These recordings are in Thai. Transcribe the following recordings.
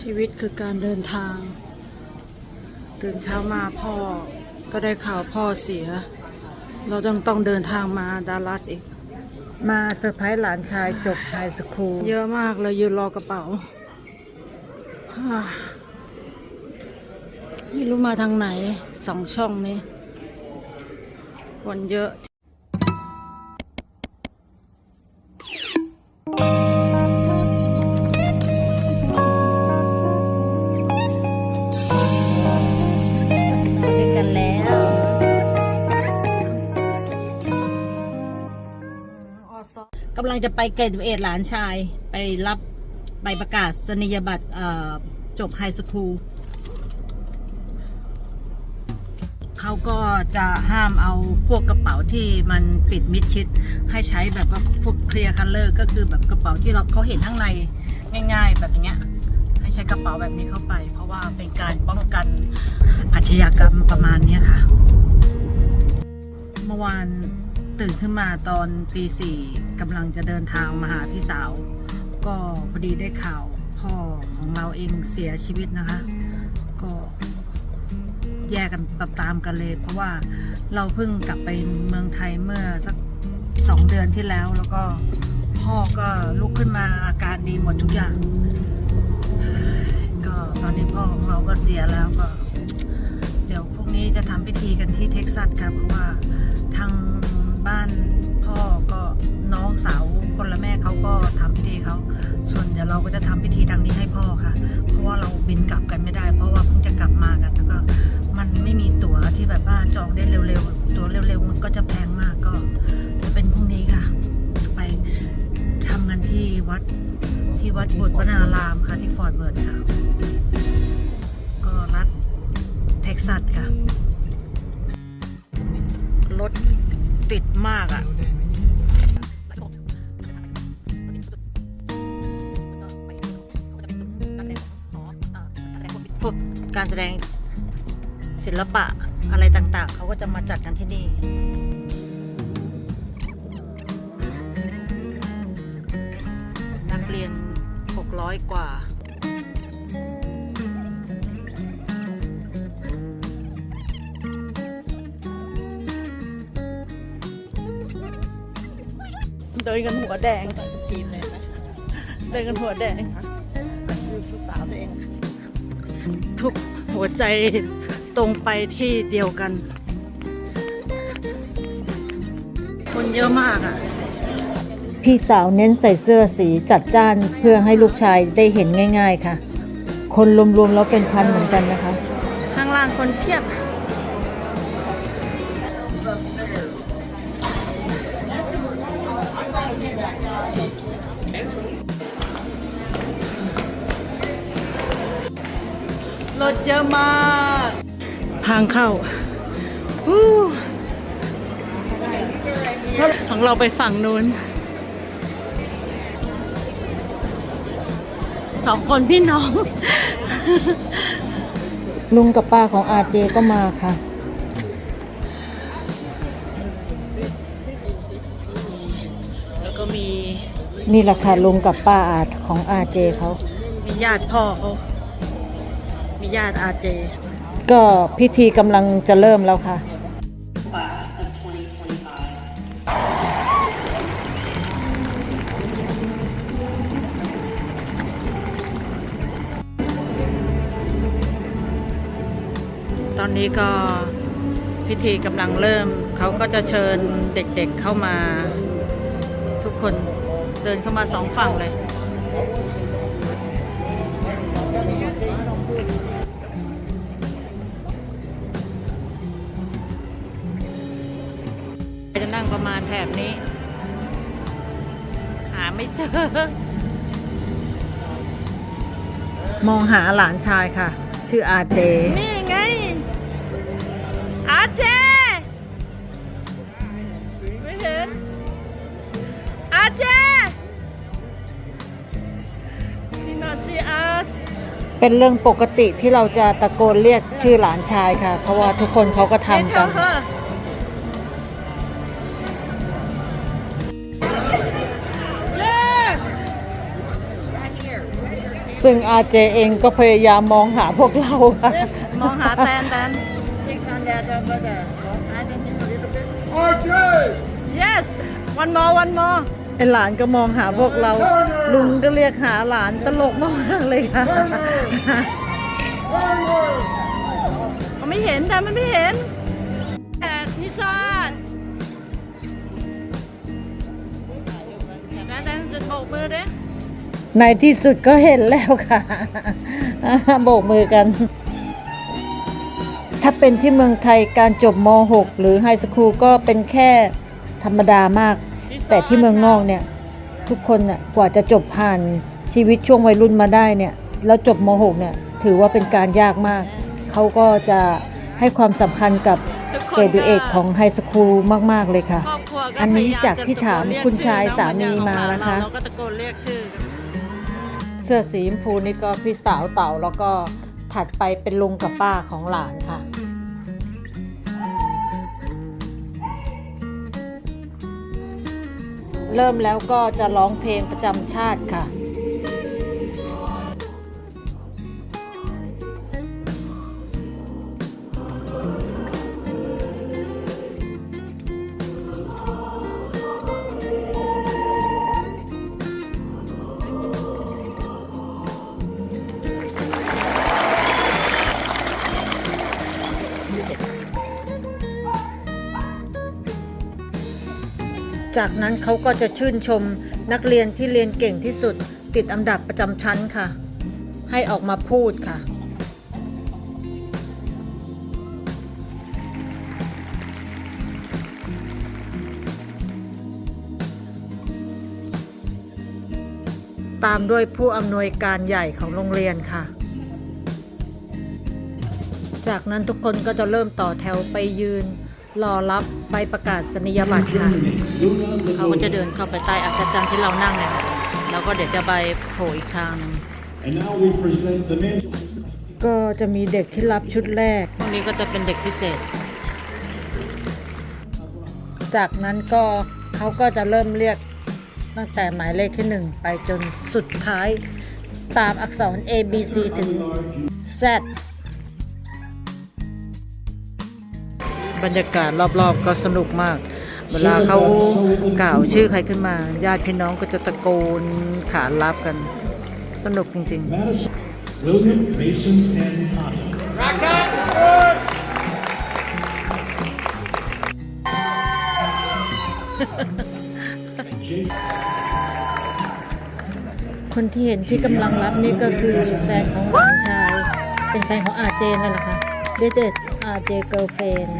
ชีวิตคือการเดินทาง ตื่นเช้ามาพ่อก็ได้ข่าวพ่อเสีย เราต้องต้องเดินทางมาดัลลัสอีก มาเซอร์ไพรส์หลานชายจบไฮสคูลเยอะมากเลยยืนรอกระเป๋าฮ่าไม่รู้มาทางไหนสองช่องนี้คนเยอะ จะไปเกรดเอทหลานชายไปรับใบประกาศนียบัตรจบไฮสคูลเขาก็จะห้ามเอาพวกกระเป๋าที่มันปิดมิดชิด ให้ใช้แบบว่าพวกเคลียร์คัลเลอร์ก็คือแบบกระเป๋าที่เราเขาเห็นข้างในง่าย ๆ แบบอย่างเงี้ยให้ใช้กระเป๋าแบบนี้เข้าไป เพราะว่าเป็นการป้องกันอาชญากรรมประมาณนี้ค่ะ เมื่อวาน ตื่นขึ้นมาตอนตีสี่กำลังจะเดินทางมาหาพี่สาว ก็พอดีได้ข่าวพ่อของเราเองเสียชีวิตนะคะ ก็แยกกันตามๆกันเลย เพราะว่าเราเพิ่งกลับไปเมืองไทยเมื่อสักสองเดือนที่แล้ว แล้วก็พ่อก็ลุกขึ้นมาอาการดีหมดทุกอย่าง ก็ตอนนี้พ่อของเราก็เสียแล้วก็ เดี๋ยวพรุ่งนี้จะทำพิธีกันที่เท็กซัสครับเพราะว่าทาง บ้านพ่อก็น้องสาวคนละแม่เขาก็ทำพิธีเขาส่วนเดี๋ยวเราก็จะทำพิธีทางนี้ให้พ่อค่ะ เพราะว่าเราบินกลับกันไม่ได้ เพราะว่าเพิ่งจะกลับมากันแล้วก็มันไม่มีตั๋วที่แบบว่าจองได้เร็วๆ ตั๋วเร็วๆ มันก็จะแพงมากก็จะเป็นพรุ่งนี้ค่ะ ไปทำกันที่วัดที่วัดบสถ์วนารามค่ะที่ฟอร์ดเบิร์ดค่ะ ก็รัฐเท็กซัสค่ะรถ ติดมากอะ่ะพวกการแสดงศิลปะอะไรต่างๆ เขาก็จะมาจัดกันที่นี่นักเรียน 600 กว่า เดินกันหัวแดงทีมเลยไหมเดินกันหัวแดงลูกสาวตัวเองทุกหัวใจตรงไปที่เดียวกัน คนเยอะมากอะ พี่สาวเน้นใส่เสื้อสีจัดจ้านเพื่อให้ลูกชายได้เห็นง่าย ๆค่ะ คนรวมๆแล้วเป็นพันเหมือนกันนะคะ ข้างล่างคนเพียบ รถเยอะมากทางเข้าของเราไปฝั่งนู้นสองคนพี่น้อง ลุงกับป้าของอาเจก็มาค่ะ นี่แหละค่ะลุงกับป้าอาของอาเจเขามีญาติพ่อเขามีญาติอาเจ ก็พิธีกำลังจะเริ่มแล้วค่ะ ตอนนี้ก็พิธีกำลังเริ่ม เขาก็จะเชิญเด็กๆเข้ามาทุกคน เดินเข้ามาสองฝั่งเลย จะนั่งประมาณแถบนี้ หาไม่เจอ มองหาหลานชายค่ะ ชื่ออาเจ เป็นเรื่องปกติที่เราจะตะโกนเรียกชื่อหลานชายค่ะ เพราะว่าทุกคนเขาก็ They ทำกัน tell her Yeah ซึ่งอาเจเองก็พยายามมองหาพวกเราค่ะ มองหาแตนแตนอีกทางยาจะก็จะอาจจะมีนิดเดียว RJ! yes one more one more ไอหลานก็มองหาพวกเรา ลุงก็เรียกหาหลานตลกมากเลยค่ะ Turner! เขาไม่เห็นแต่มันไม่เห็นแต่พี่ซอนแต่แต่จะโบกมือเด้ในที่สุดก็เห็นแล้วค่ะ โบกมือกัน ถ้าเป็นที่เมืองไทยการจบม .6 หรือไฮสคูลก็เป็นแค่ธรรมดามาก แต่ที่เมืองนอกเนี่ยทุกคนน่ะกว่าจะจบผ่านชีวิตช่วงวัยรุ่นมาได้เนี่ยแล้วจบม .6 เนี่ยถือว่าเป็นการยากมาก เขาก็จะให้ความสำคัญกับทุกคนเกรดเอทของไฮสคูลมาก ๆ เลยค่ะครอบครัวก็อันนี้พยยจากที่ถามจะตะโกนเรียกคุณชายชื่อสามีมาแล้วนะคะเราก็ตะโกนเรียกชื่อเสื้อสีชมพูนี่ก็พี่สาวเต่าแล้วก็ถัดไปเป็นลุงกับป้าของหลานค่ะ เริ่มแล้วก็จะร้องเพลงประจำชาติค่ะ จากนั้นเขาก็จะชื่นชมนักเรียนที่เรียนเก่งที่สุด ติดอันดับประจำชั้นค่ะ ให้ออกมาพูดค่ะ ตามด้วยผู้อำนวยการใหญ่ของโรงเรียนค่ะ จากนั้นทุกคนก็จะเริ่มต่อแถวไปยืน รอรับใบประกาศนียบัตรค่ะ เขาก็จะเดินเข้าไปใต้อัศจรรย์ที่เรานั่งเลยค่ะแล้วก็เดี๋ยวจะไปโผล่อีกทางหนึ่ง And now we present the men. ก็จะมีเด็กที่รับชุดแรก พวกนี้ก็จะเป็นเด็กพิเศษ จากนั้นก็เขาก็จะเริ่มเรียกตั้งแต่หมายเลขที่หนึ่งไปจนสุดท้ายตามอักษร A B C ถึง Z บรรยากาศรอบๆก็สนุกมาก เวลาเขากล่าวชื่อใครขึ้นมา ญาติพี่น้องก็จะตะโกนขานรับกัน สนุกจริงๆ คนที่เห็นที่กำลังรับนี่ก็คือแฟนของหลานชาย เป็นแฟนของอาเจนนั่นแหละค่ะ This is RJ girlfriend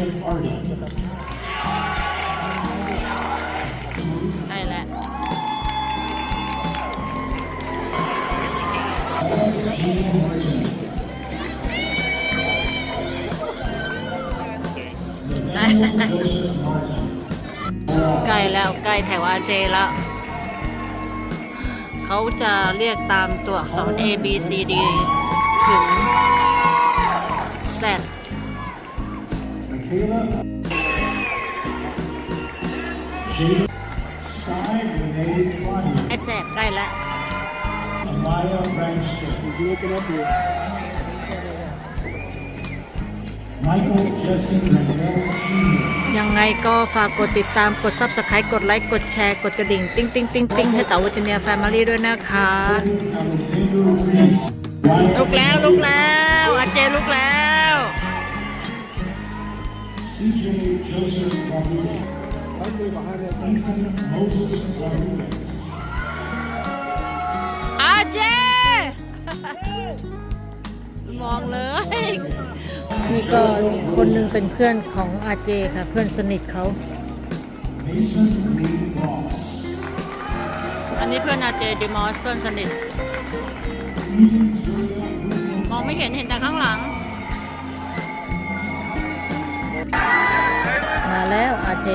Tyler Jacob Arden. ใช่แหละใกล้แล้วใกล้แถวอาเจแล้ว เขาจะเรียกตามตัวอักษร A B C D ถึง Z Michaela. Jade. Sky Renee Claudia. ไอ้แสบใกล้แล้ว Amaya Branster. Michael Jesse Manuel Jr. ยังไงก็ฝากกดติดตามกด Subscribe กดไลค์กดแชร์กดกระดิ่ง ติ๊งติ๊งติ๊งติ๊งให้เต๋าวัจเนียแฟมิลี่ด้วยนะคะ Alexander Reese. ลุกแล้วลุกแล้วอาเจลุกแล้ว CJ Joseph Rodriguez. Ethan Moses Rodriguez. อาเจมองเลย นี่ก็อีกคนหนึ่งเป็นเพื่อนของอาเจค่ะ เพื่อนสนิทเขา Mason Lee Ross. อันนี้เพื่อนอาเจดิมอสเพื่อนสนิท Eden Julia Bruno ไม่เห็นเห็นแต่ข้างหลัง มาแล้วอาเจ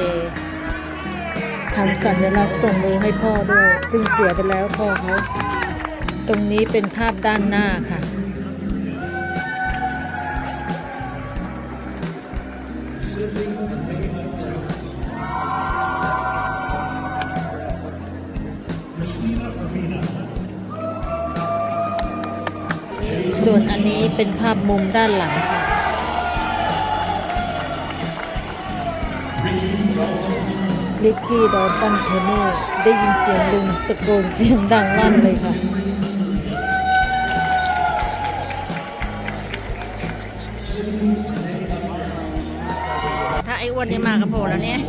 ทำสัญลักษณ์ส่งมือให้พ่อด้วย ซึ่งเสียไปแล้วพ่อเขาตรงนี้เป็นภาพด้านหน้าค่ะ ส่วนอันนี้เป็นภาพมุมด้านหลังค่ะ ลิกกี้ดอตันเทเนอได้ยินเสียงลุงตะโกนเสียงดังลั่นเลยค่ะ ถ้าไอ้อ้วนนี่มากับโผล่แล้วเนี่ย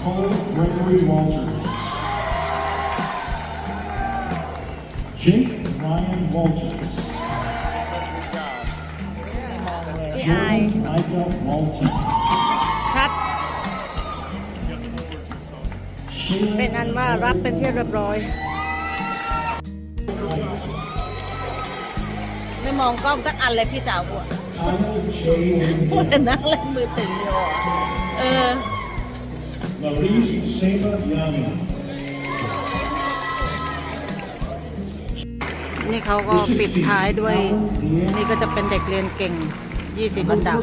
Cole Gregory Walters. Jake Ryan Walters. อาย ชัด เป็นอันว่ารับเป็นที่เรียบร้อย ไม่มองกล้องสักอันเลยพี่สาวกูพูดแต่นั่งเล่นมือถืออยู่อเออ Larisse Seba Yani. นี่เขาก็ปิดท้ายด้วย นี่ก็จะเป็นเด็กเรียนเก่ง 20 อันดับ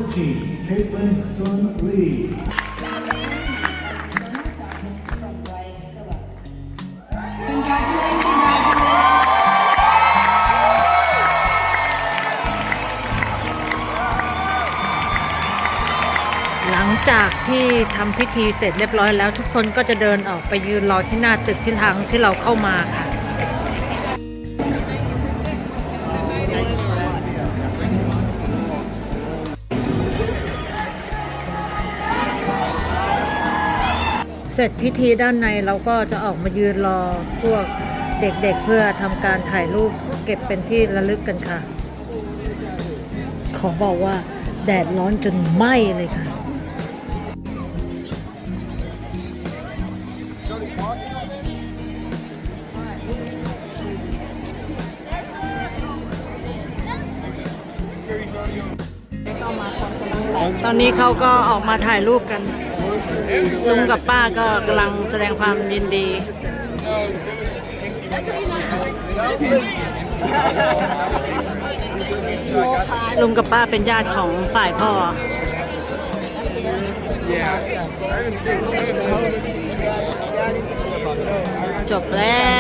หลังจากที่ทำพิธีเสร็จเรียบร้อยแล้วทุกคนก็จะเดินออกไปยืนรอที่หน้าตึกที่ทางที่เราเข้ามาค่ะ เสร็จพิธีด้านในเราก็จะออกมายืนรอพวกเด็กๆเพื่อทำการถ่ายรูปเก็บเป็นที่ระลึกกันค่ะ ขอบอกว่าแดดร้อนจนไหม้เลยค่ะ ตอนนี้เขาก็ออกมาถ่ายรูปกัน ลุงกับป้าก็กำลังแสดงความยินดี ลุงกับป้าเป็นญาติของฝ่ายพ่อ จบแล้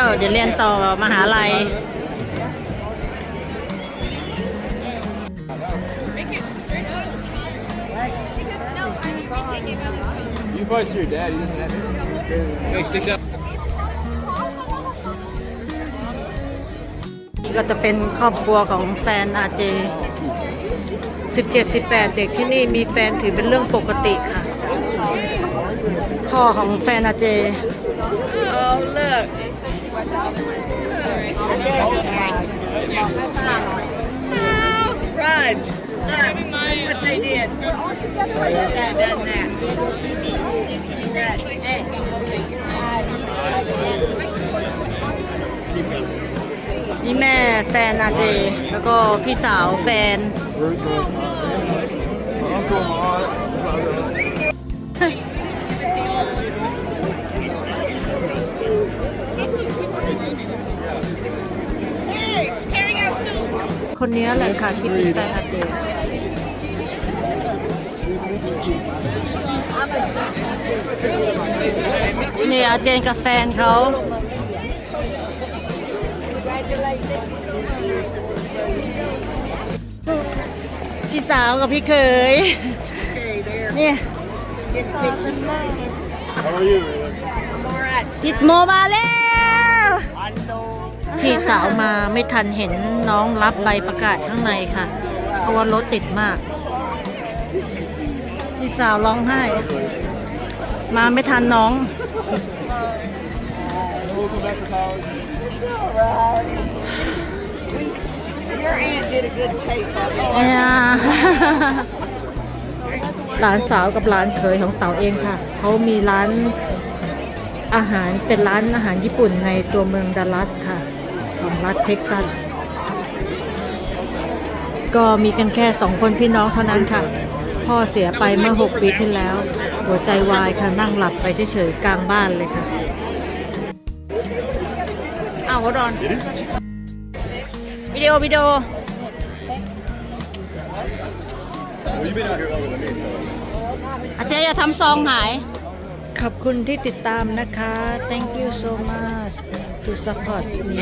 ว เดี๋ยวเรียนต่อมหาลัย You probably see your dad. He doesn't have it. No, he sticks out. นี่ก็จะเป็นครอบครัวของแฟนอาเจ 17 18 เด็กที่นี่มีแฟนถือเป็นเรื่องปกติค่ะ พ่อของแฟนอาเจเอาเลิก Raj, look, look what they did. That, that, that. That, hey. นี่แม่แฟนอาเจ แล้วก็พี่สาวแฟน Uncle, mom. คนนี้แหละค่ะที่เป็นแฟนอาเจ นี่อาเจนกับแฟนเขาพี่สาวกับพี่เขยเนี่ย How are you? ผิดโมมาแล้วพี่สาวมาไม่ทันเห็นน้องรับใบประกาศข้างในค่ะ เพราะว่ารถติดมาก พี่สาวร้องไห้ มาไม่ทันน้อง Welcome back to college. Your aunt did a good tape of it. เนี่ยหลานสาวกับหลานเขยของเต๋าเองค่ะ เขามีร้านอาหารเป็นร้านอาหารญี่ปุ่นในตัวเมืองดัลลัสค่ะ ของรัฐเท็กซัสก็มีกันแค่สองคนพี่น้องเท่านั้นค่ะ พ่อเสียไปเมื่อ 6 ปีที่แล้ว หัวใจวายค่ะนั่งหลับไปเฉยๆกลางบ้านเลยค่ะอ้าวรอนวิดีโอวิดีโออาเจอย่าทำซองหาย ขอบคุณที่ติดตามนะคะ thank you so much to support me